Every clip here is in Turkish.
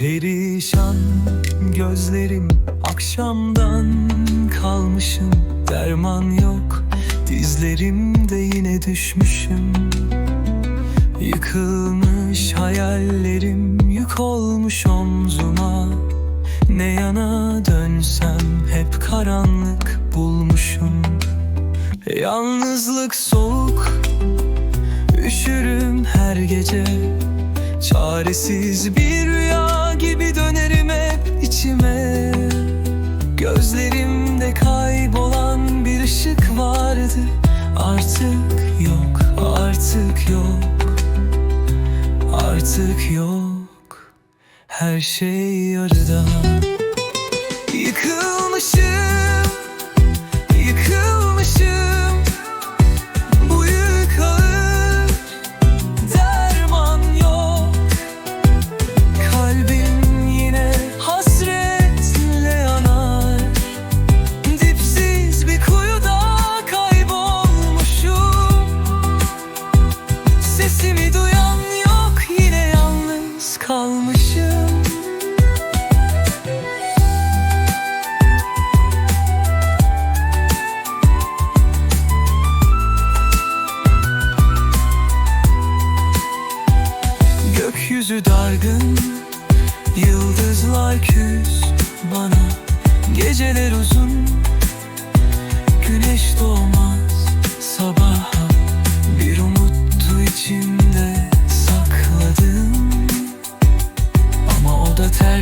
perişan gözlerim Akşamdan kalmışım. Derman yok Dizlerimde yine düşmüşüm. Yıkılmış hayallerim yük olmuş omzuma. Ne yana dönsem hep karanlık bulmuşum. Yalnızlık soğuk Üşürüm her gece. Çaresiz bir rüya gibi dönerim hep içime. Gözlerimde kaybolan bir ışık vardı. Artık yok, artık yok Artık yok. Her şey yarıda Yıkılmışım Sesimi duyan yok yine yalnız kalmışım. Gökyüzü dargın Yıldızlar küs bana. Geceler uzun Güneş doğmaz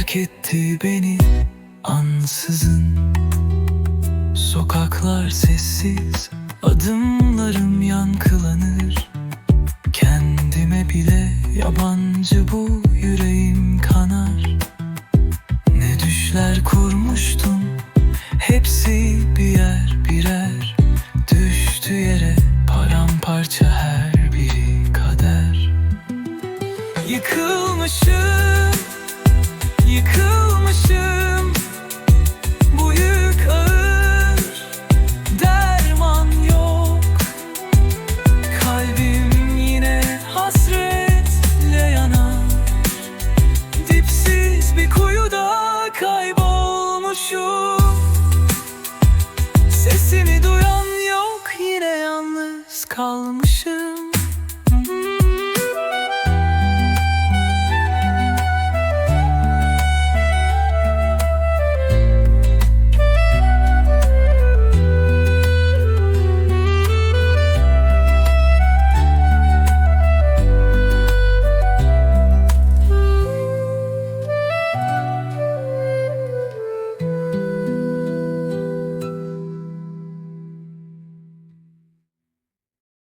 terk etti beni ansızın. Sokaklar sessiz Adımlarım yankılanır. Kendime bile yabancı bu yüreğim kanar. Ne düşler kurmuştum Hepsi birer birer. Düştü yere paramparça her biri kader. Yıkılmışım Yıkılmışım. Bu yük Derman yok. Kalbim yine hasretle yanar. Dipsiz bir kuyuda kaybolmuşum. Sesimi duyan yok yine yalnız kalmış